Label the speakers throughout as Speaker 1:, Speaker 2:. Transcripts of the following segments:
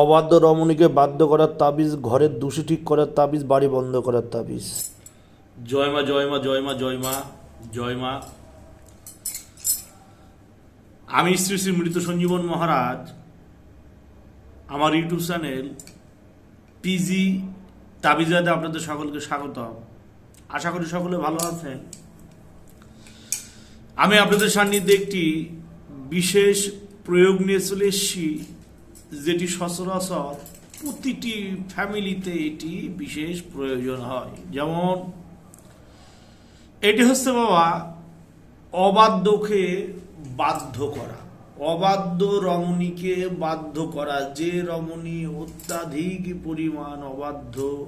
Speaker 1: অবাধ্য রমণীকে বাধ্য করার তাবিজ, ঘরের দূষি ঠিক করার তাবিজ, বাড়ি বন্ধ করার তাবিজ।
Speaker 2: জয় মা জয় মা জয় মা জয় মা জয় মা। আমি শ্রী শ্রী মৃত সঞ্জীবন মহারাজ, আমার ইউটিউব চ্যানেল পিজি তাবিজাতে আপনাদের সকলকে স্বাগত আশা করি সকলে ভালো আছেন। আমি আপনাদের সান্নিধ্যে একটি বিশেষ প্রয়োগ নিয়ে চলে এসেছি। যেটি সচরাচর প্রতিটি ফ্যামিলিতে এটি বিশেষ প্রয়োজন হয়। যেমন, এটি হচ্ছে বাবা, অবাধ্যকে বাধ্য করা। অবাধ্য রমণীকে বাধ্য করা। যে রমণী অত্যাধিক পরিমাণ অবাধ্য,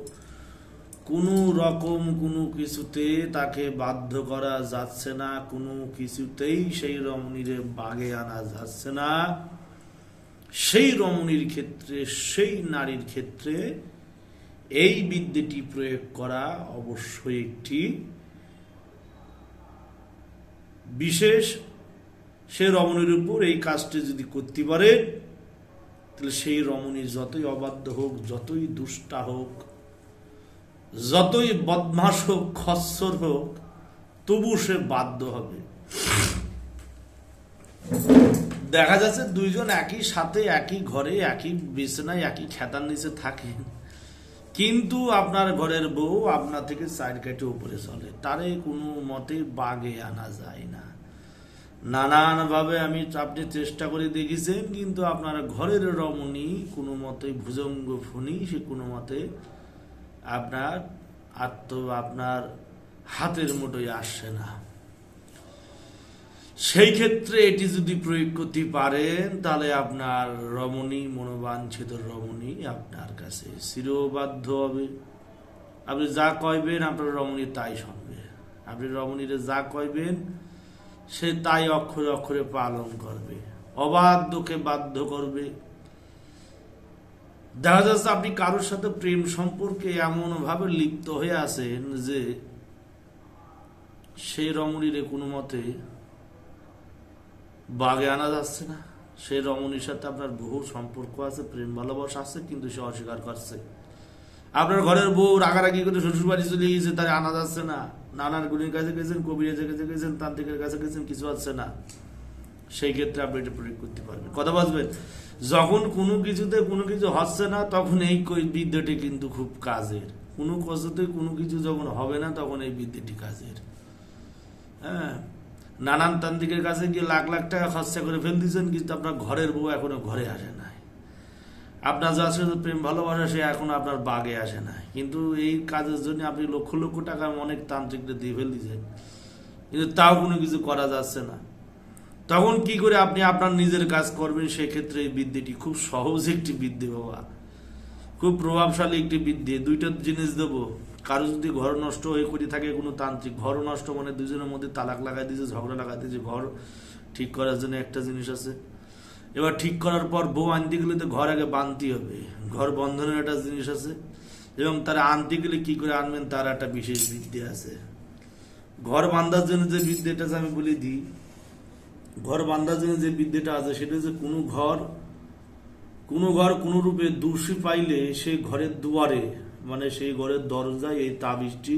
Speaker 2: কোনো রকম কোনো কিছুতে তাকে বাধ্য করা যাচ্ছে না, কোনো কিছুতেই সেই রমণীরে বাগে আনা যাচ্ছে না। সেই রমণীর ক্ষেত্রে, সেই নারীর ক্ষেত্রে এই বিদ্যেটি প্রয়োগ করা অবশ্যই একটি বিশেষ। সে রমণীর উপর এই কাজটি যদি করতে পারে, তাহলে সেই রমণী যতই অবাধ্য হোক, যতই দুষ্টা হোক, যতই বদমাস হোক খসর হোক, তবু সে বাধ্য হবে। দেখা যাচ্ছে দুইজন একই সাথে, একই ঘরে, একই বিছানায়, একই খেতার নিচে থাকেন। কিন্তু আপনার ঘরের বউ আপনার থেকে সাইড কেটে উপরে চলে। তারে কোনো মতে বাগে আনা যায় না। নানানভাবে আমি আপনি চেষ্টা করে দেখেছেন, কিন্তু আপনার ঘরের রমণী কোনো মতে ভুজঙ্গ ফণি সে কোনো মতে আপনার আত্ম, আপনার হাতের মুঠোয় আসছে না। সেই ক্ষেত্রে এটি যদি প্রয়োগ করতে পারেন, তাহলে আপনার রমণী, মনোবাঞ্ছিত রমণী আপনার কাছে চিরবাধ্য হবে। আপনি যা কইবেন আপনার রমণী তাই শুনবে। আপনি রমণীরে যা কইবেন, সে তাই অক্ষরে অক্ষরে পালন করবে। অবাধ্যকে বাধ্য করবে। দেখা যাচ্ছে আপনি কারোর সাথে প্রেম সম্পর্কে এমন ভাবে লিপ্ত হয়ে আছেন যে সেই রমণীরে কোনো মতে বাগে আনা যাচ্ছে না। সেই রমণীর সাথে আপনার বহু সম্পর্ক আছে, প্রেম ভালোবাসা আছে, কিন্তু সে অস্বীকার করছে। আপনার ঘরের বউ রাগারাগি করে শ্বশুর বাড়ি চলে গিয়েছে তাই আনা যাচ্ছে না। নানার গুণের কাছে গেছেন, কবিরের কাছে গেছেন, তান্ত্রিকের কাছে গেছেন, কিছু আসছে না। সেই ক্ষেত্রে আপনি এটা প্রয়োগ করতে পারবেন। কথা বাঁচবেন যখন কোনো কিছুতে কোনো কিছু হচ্ছে না, তখন এই বিদ্যাটি কিন্তু খুব কাজের। কোনো কিছুতে কোনো কিছু যখন হবে না, তখন এই বিদ্যাটি কাজের। হ্যাঁ? নানান তান্ত্রিকের কাছে গিয়ে লাখ লাখ টাকা খরচা করে ফেল দিয়েছেন, কিন্তু আপনার ঘরের বউ এখনও ঘরে আসে নাই। আপনার যার সাথে প্রেম, ভালোবাসা, সে এখন আপনার বাগে আসে না কিন্তু এই কাজের জন্য আপনি লক্ষ লক্ষ টাকা অনেক তান্ত্রিকদের দিয়ে ফেল দিয়েছেন। কিন্তু তাও কোনো কিছু করা যাচ্ছে না। তখন কি করে আপনি আপনার নিজের কাজ করবেন? সেক্ষেত্রে এই বিদ্যেটি খুব সহজ একটি বিদ্যে বাবা। খুব প্রভাবশালী একটি বিদ্যে। দুইটা জিনিস দেবো। কারও যদি ঘর নষ্ট হয়ে করে থাকে, কোনো তান্ত্রিক ঘর নষ্ট মানে দুজনের মধ্যে তালাক লাগাই দিয়েছে, ঝগড়া লাগাই দিয়েছে, ঘর ঠিক করার জন্য একটা জিনিস আছে। এবার ঠিক করার পর বউ আনতে গেলে তো ঘর আগে বানতে হবে। ঘর বন্ধনের একটা জিনিস আছে। এবং তারা আনতে গেলে কী করে আনবেন? তার একটা বিশেষ বিদ্যে আছে। ঘর বান্ধার জন্য যে বিদ্যেটা আমি বলে দিই, ঘর বান্ধার জন্য যে বিদ্যেটা আছে, সেটা হচ্ছে কোনো ঘর কোনো ঘর কোনো রূপে দোষী পাইলে সেই ঘরের দুয়ারে মানে সেই ঘরের দরজায় এই তাবিজটি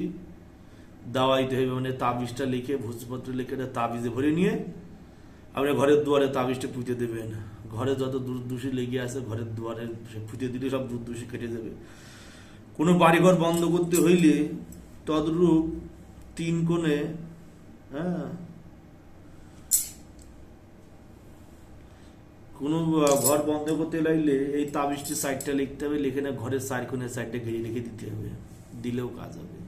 Speaker 2: দেওয়াইতে হবে মানে তাবিজটা লিখে, ভোজপত্র লিখে এটা তাবিজে ভরে নিয়ে আপনি ঘরের দুয়ারে তাবিজটা পুঁতে দেবেন। ঘরে যত দূষি লেগে আছে, ঘরের দুয়ারে পুঁতে দিলে সব দূষি কেটে যাবে। কোনো বাড়িঘর বন্ধ করতে হইলে তদ্রূপ তিন কোণে হ্যাঁ কোনো ঘর বন্ধ করতে লাগলে এই তাবিজটি সাইডটা লিখতে হবে, লিখে না ঘরের চার কোণের সাইডটা ঘিরে লিখে দিতে হবে। দিলেও কাজ হবে।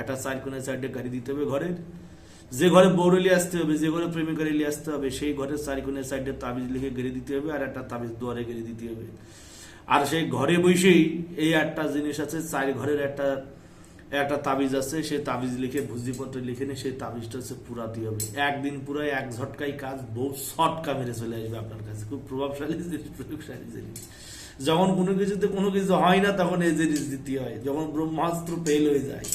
Speaker 2: একটা চার কোণের সাইডে গাড়ি দিতে হবে ঘরের। যে ঘরে বৌরলি আসতে হবে, যে ঘরে প্রেমিকার এলি আসতে হবে, সেই ঘরের চার কোণের সাইডে তাবিজ লিখে গেড়ে দিতে হবে আর একটা তাবিজ দুয়ারে গেড়ে দিতে হবে। আর সেই ঘরে বসেই এই একটা জিনিস আছে, চার ঘরের একটা একটা তাবিজ আছে সেই তাবিজ লিখে, ভুজিপত্র লিখে নিয়ে সেই তাবিজটা হচ্ছে পুরাতে হবে। একদিন পুরো এক ঝটকাই কাজ, বহু শর্টকা মেরে চলে আসবে আপনার কাছে। খুব প্রভাবশালী জিনিস, প্রয়োগশালী জিনিস। যখন কোনো কিছুতে কোনো কিছু হয় না, তখন এই জিনিস দিতে হয়। যখন ব্রহ্মাস্ত্র ফেল হয়ে যায়,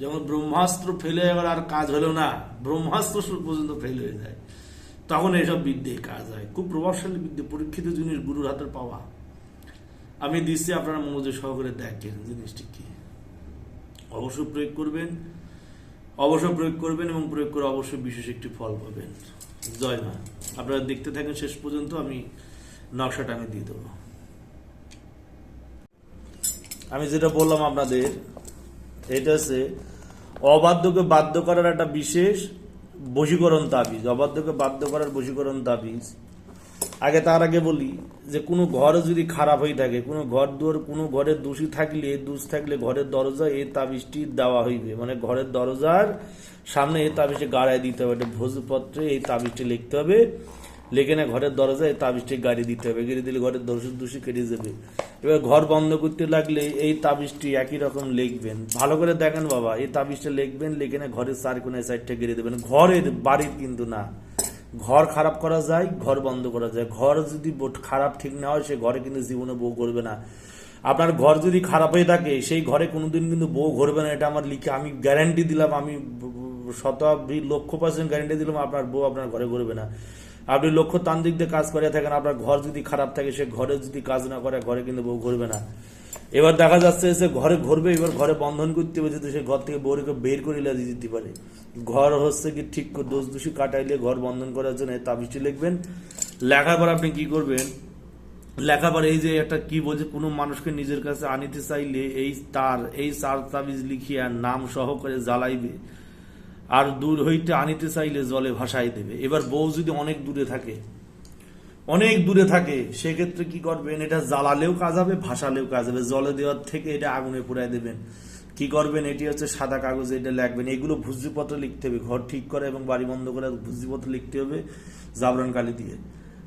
Speaker 2: যখন ব্রহ্মাস্ত্র ফেল হয়ে এবার আর কাজ হলো না, ব্রহ্মাস্ত্র পর্যন্ত ফেল হয়ে যায়। তখন এইসব বিদ্যে কাজ হয়। খুব প্রভাবশালী বিদ্যে, পরীক্ষিত জিনিস, গুরুর হাতের পাওয়া। আমি দিচ্ছি, আপনারা মনোযোগ সহকারে দেখেন জিনিসটি কি। অবশ্যই প্রয়োগ করবেন, অবশ্যই প্রয়োগ করবেন এবং প্রয়োগ করে অবশ্যই বিশেষ একটি ফল পাবেন। জয় মা। আপনারা দেখতে থাকেন শেষ পর্যন্ত, আমি নকশাটা আমি দিয়ে দেবো। আমি যেটা বললাম আপনাদের, এটা হচ্ছে অবাধ্যকে বাধ্য করার একটা বিশেষ বশীকরণ তাবিজ। অবাধ্যকে বাধ্য করার বশীকরণ তাবিজ। আগে তার আগে বলি যে কোনো ঘর যদি খারাপ হয়ে থাকে, কোনো ঘর দুয়ার, কোনো ঘরের দোষী থাকলে দোষ থাকলে ঘরের দরজা এই তাবিজটি দেওয়া হইবে। মানে ঘরের দরজার সামনে এই তাবিজটি গাড়ায় দিতে হবে একটা ভোজপত্রে এই তাবিজটি লিখতে হবে। লেখে না ঘরের দরজায় তাবিজটি গাড়ি দিতে হবে, গেড়ে দিলে ঘরের দোষী দোষী কেটে যাবে। এবার ঘর বন্ধ করতে লাগলে এই তাবিজটি একই রকম লিখবেন। ভালো করে দেখেন বাবা, এই তাবিজটা লিখবেন, লিখে না ঘরের চার কোনায় সাইডটা গেড়ে দেবেন। ঘরের বাড়ির কিন্তু না। ঘর খারাপ করা যায়, ঘর বন্ধ করা যায়। ঘর যদি খারাপ ঠিক না হয়, সে ঘরে কিন্তু জীবনে বউ করবে না। আপনার ঘর যদি খারাপ হয়ে থাকে, সেই ঘরে কোনোদিন কিন্তু বউ ঘরবে না। এটা আমার লিখে আমি গ্যারান্টি দিলাম, আমি শতাব্দী লক্ষ পার্সেন্ট গ্যারান্টি দিলাম, আপনার বউ আপনার ঘরে ঘুরবে না। আপনি লক্ষ্য তান্ত্রিক দিয়ে কাজ করে থাকেন, আপনার ঘর যদি খারাপ থাকে, সে ঘরে যদি কাজ না করে, ঘরে কিন্তু বউ ঘুরবে না। এবার দেখা যাচ্ছে সে ঘরে ঘুরবে, এবার ঘরে বন্ধন করতে হবে সে ঘর থেকে বউকে বের করে লেগে দিতে পারে। ঘর হচ্ছে কি ঠিক দোষ দোষী কাটাইলে ঘর বন্ধন করার জন্য তাবিজটি লিখবেন। লেখার পর আপনি কি করবেন? লেখাপড়া এই যে একটা কি বলছে, কোনো মানুষকে নিজের কাছে আনিতে চাইলে এই তার, এই চার তাবিজ লিখিয়া নাম সহকারে জ্বালাইবে। আর দূর হইতে আনিতে চাইলে জলে ভাসাই দেবে। এবার বউ যদি অনেক দূরে থাকে অনেক দূরে থাকে, সেক্ষেত্রে কি করবেন? এটা জ্বালালেও কাজ হবে, ভাসালেও কাজ হবে। জলে দেওয়ার থেকে এটা আগুনে পুরাই দেবেন। কি করবেন? এটি হচ্ছে সাদা কাগজে, এটা লিখবেন এগুলো ভুজিপত্র লিখতে হবে। ঘর ঠিক করে এবং বাড়ি বন্ধ করে ভুজিপত্র লিখতে হবে জাবরান কালি দিয়ে।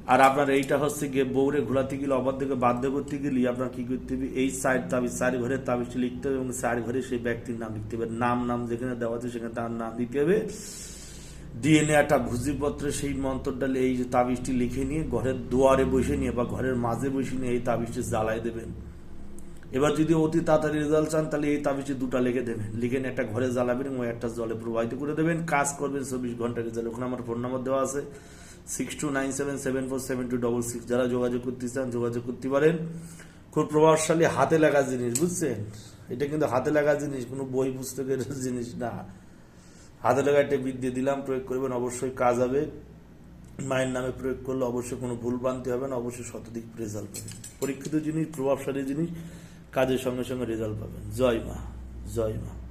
Speaker 2: আর আপনার এইটা হচ্ছে গিয়ে বউরে ঘোরাতে গেলে অবাধ্যকে বাধ্য করতে গেলে আপনার কি করতে হবে? এই সাইড তাবিজ চারি ঘরের তাবিজটি লিখতে হবে এবং চারি ঘরে সেই ব্যক্তির নাম লিখতে হবে। নাম নাম যেখানে দেওয়া আছে সেখানে তার নাম দিতে হবে। ডিএনএ একটা ভুজিপত্রে সেই মন্ত্রটা এই যে তাবিজটি লিখে নিয়ে ঘরের দুয়ারে বসে নিয়ে বা ঘরের মাঝে বসে নিয়ে এই তাবিজটি জ্বালাই দেবেন। এবার যদি অতি তাড়াতাড়ি রেজাল্ট চান, তাহলে এই তাবিজটি দুটা লিখে দেবেন। লিখে নিয়ে একটা ঘরে জ্বালাবেন এবং একটা জলে প্রবাহিত করে দেবেন। কাজ করবেন চব্বিশ ঘণ্টা রেজাল্ট ওখানে আমার ফোন নাম্বার দেওয়া আছে। Six two nine seven seven four seven two double six যারা যোগাযোগ করতে চান, যোগাযোগ করতে পারেন। খুব প্রভাবশালী হাতে লাগা জিনিস, বুঝছেন? এটা কিন্তু হাতে লাগা জিনিস, কোনো বই, পুস্তকের জিনিস না। হাতে লাগা একটা বিদ্যে দিলাম, প্রয়োগ করবেন, অবশ্যই কাজ হবে। মায়ের নামে প্রয়োগ করলে অবশ্যই কোনো ভুল ভ্রান্তি হবে না, অবশ্যই শতাধিক রেজাল্ট পাবেন। পরীক্ষিত জিনিস, প্রভাবশালী জিনিস, কাজের সঙ্গে সঙ্গে রেজাল্ট পাবেন। জয় মা জয় মা।